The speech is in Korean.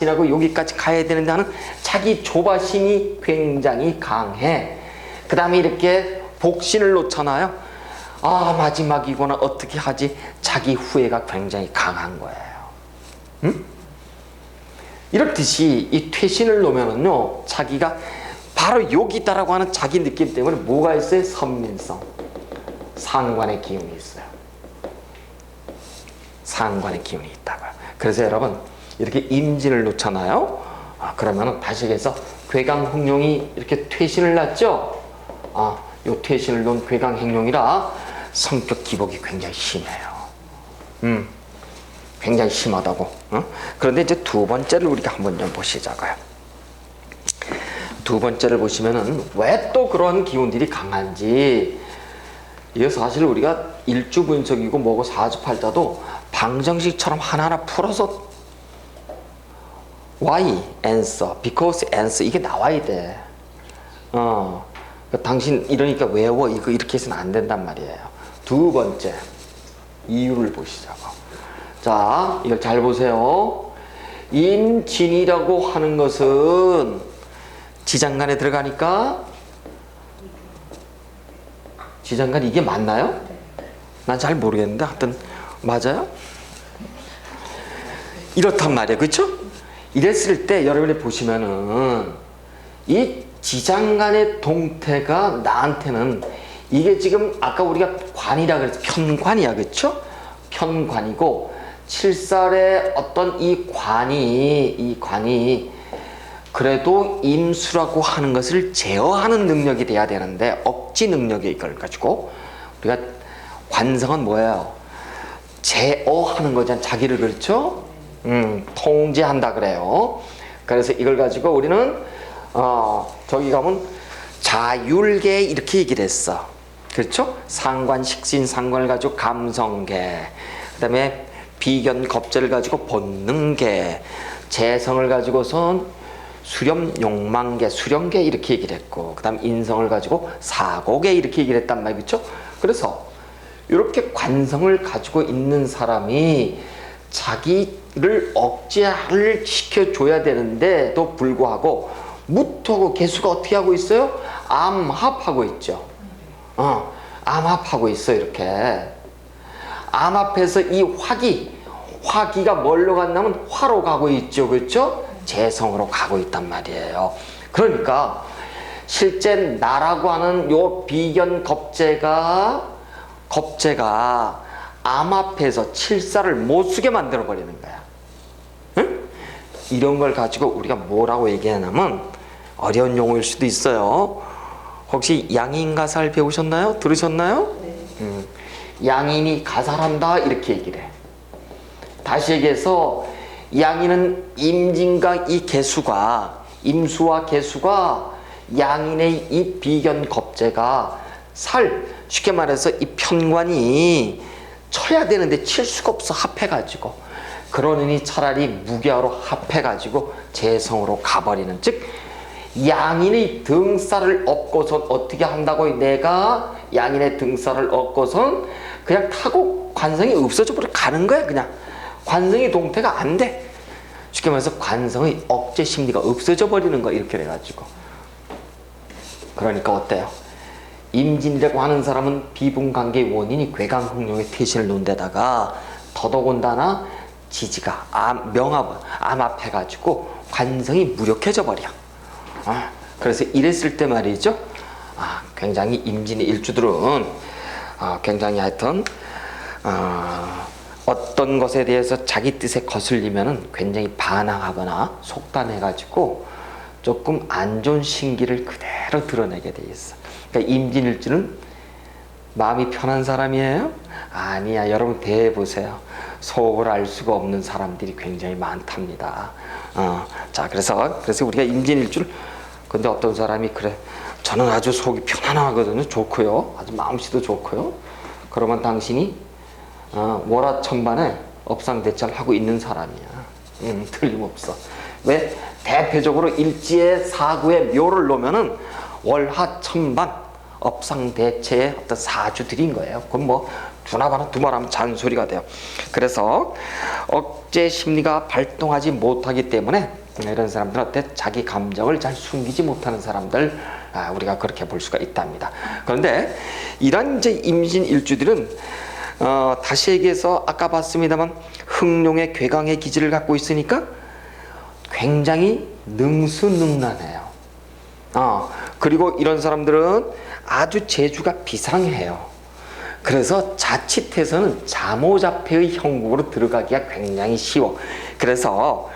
지나고 여기까지 가야 되는데 하는 자기 조바심이 굉장히 강해. 그 다음에 이렇게 복신을 놓잖아요. 아, 마지막이구나. 어떻게 하지? 자기 후회가 굉장히 강한 거예요. 응? 이렇듯이 이 퇴신을 놓으면은요, 자기가 바로 여기다라고 하는 자기 느낌 때문에 뭐가 있어요? 선민성. 상관의 기운이 있어요. 상관의 기운이 있다고요. 그래서 여러분, 이렇게 임진을 놓잖아요. 아, 그러면은 다시 얘기해서 괴강흥룡이 이렇게 퇴신을 났죠? 아, 요 퇴신을 놓은 괴강행룡이라 성격 기복이 굉장히 심해요. 음, 굉장히 심하다고. 어? 그런데 이제 두 번째를 우리가 한번 좀 보시자고요. 두 번째를 보시면은 왜 또 그런 기운들이 강한지 이게 사실 우리가 일주 분석이고 뭐고 사주팔자도 방정식처럼 하나하나 풀어서 why answer, because answer 이게 나와야 돼. 어, 그 당신 이러니까 외워 이거 이렇게 해서는 안 된단 말이에요. 두 번째 이유를 보시자고. 자, 이걸 잘 보세요. 임진이라고 하는 것은 지장간에 들어가니까 지장간 이게 맞나요? 난 잘 모르겠는데 하여튼 맞아요? 이렇단 말이에요. 그렇죠? 이랬을 때 여러분이 보시면은 이 지장간의 동태가 나한테는 이게 지금 아까 우리가 관이라 그랬죠. 편관이야. 그렇죠? 편관이고 칠살의 어떤 이 관이 이 관이 그래도 임수라고 하는 것을 제어하는 능력이 돼야 되는데 억지 능력이 이걸 가지고 우리가 관성은 뭐예요? 제어하는 거잖아. 자기를 그렇죠? 음, 통제한다 그래요. 그래서 이걸 가지고 우리는 어, 저기 가면 자율계 이렇게 얘기를 했어. 그렇죠? 상관, 식신, 상관을 가지고 감성계. 그다음에 비견, 겁재를 가지고 본능계. 재성을 가지고선 수렴, 욕망계, 수령계 이렇게 얘기를 했고 그다음 인성을 가지고 사고계 이렇게 얘기를 했단 말이죠. 그렇죠? 그래서 이렇게 관성을 가지고 있는 사람이 자기 를 억제를 시켜줘야 되는데도 불구하고 무토고 개수가 어떻게 하고 있어요? 암합하고 있죠. 어, 암합하고 있어 이렇게. 암합해서 이 화기, 화기가 뭘로 간다면 화로 가고 있죠, 그렇죠? 재성으로 가고 있단 말이에요. 그러니까 실제 나라고 하는 요 비견 겁재가 겁재가 암합해서 칠사를 못 쓰게 만들어 버리는 거야. 응? 이런 걸 가지고 우리가 뭐라고 얘기하냐면 어려운 용어일 수도 있어요. 혹시 양인 가살 배우셨나요? 들으셨나요? 음, 양인이 가살한다 이렇게 얘기를 해. 다시 얘기해서 양인은 임진과 이 개수가 임수와 개수가 양인의 이 비견 겁재가 살 쉽게 말해서 이 편관이 쳐야 되는데 칠 수가 없어 합해가지고 그러느니 차라리 무교로 합해가지고 재성으로 가버리는 즉 양인의 등살을 얻고선 어떻게 한다고 내가 양인의 등살을 얻고선 그냥 타고 관성이 없어져 버려 가는 거야 그냥 관성의 동태가 안 돼. 쉽게 말해서 관성의 억제 심리가 없어져 버리는 거 이렇게 돼가지고. 그러니까 어때요? 임진이라고 하는 사람은 비분관계의 원인이 괴강흥룡의 태신을 놓은 데다가 더더군다나 지지가 암, 명합, 암합해가지고 관성이 무력해져 버려. 아, 그래서 이랬을 때 말이죠. 아, 굉장히 임진의 일주들은 아, 굉장히 하여튼 아, 어떤 것에 대해서 자기 뜻에 거슬리면은 굉장히 반항하거나 속단해가지고 조금 안 좋은 신기를 그대로 드러내게 돼 있어. 그러니까 임진일주는 마음이 편한 사람이에요? 아니야. 여러분 대해 보세요. 속을 알 수가 없는 사람들이 굉장히 많답니다. 어, 자, 그래서 그래서 우리가 임진일주를 근데 어떤 사람이 그래. 저는 아주 속이 편안하거든요. 좋고요. 아주 마음씨도 좋고요. 그러면 당신이 어, 월화천반에 업상대찰 하고 있는 사람이야. 음, 틀림없어. 왜? 대표적으로 일지의 사구의 묘를 놓으면은 월화천반 업상대체의 어떤 사주들인 거예요. 그건 뭐 두나마나 두말하면 잔소리가 돼요. 그래서 억제 심리가 발동하지 못하기 때문에 이런 사람들은 어때 자기 감정을 잘 숨기지 못하는 사람들 아, 우리가 그렇게 볼 수가 있답니다. 그런데 이런 이제 임신 일주들은 어, 다시 얘기해서 아까 봤습니다만 흥룡의 괴강의 기질을 갖고 있으니까 굉장히 능수능란해요. 어, 그리고 이런 사람들은 아주 재주가 비상해요. 그래서 자칫해서는 자모자폐의 형국으로 들어가기가 굉장히 쉬워. 그래서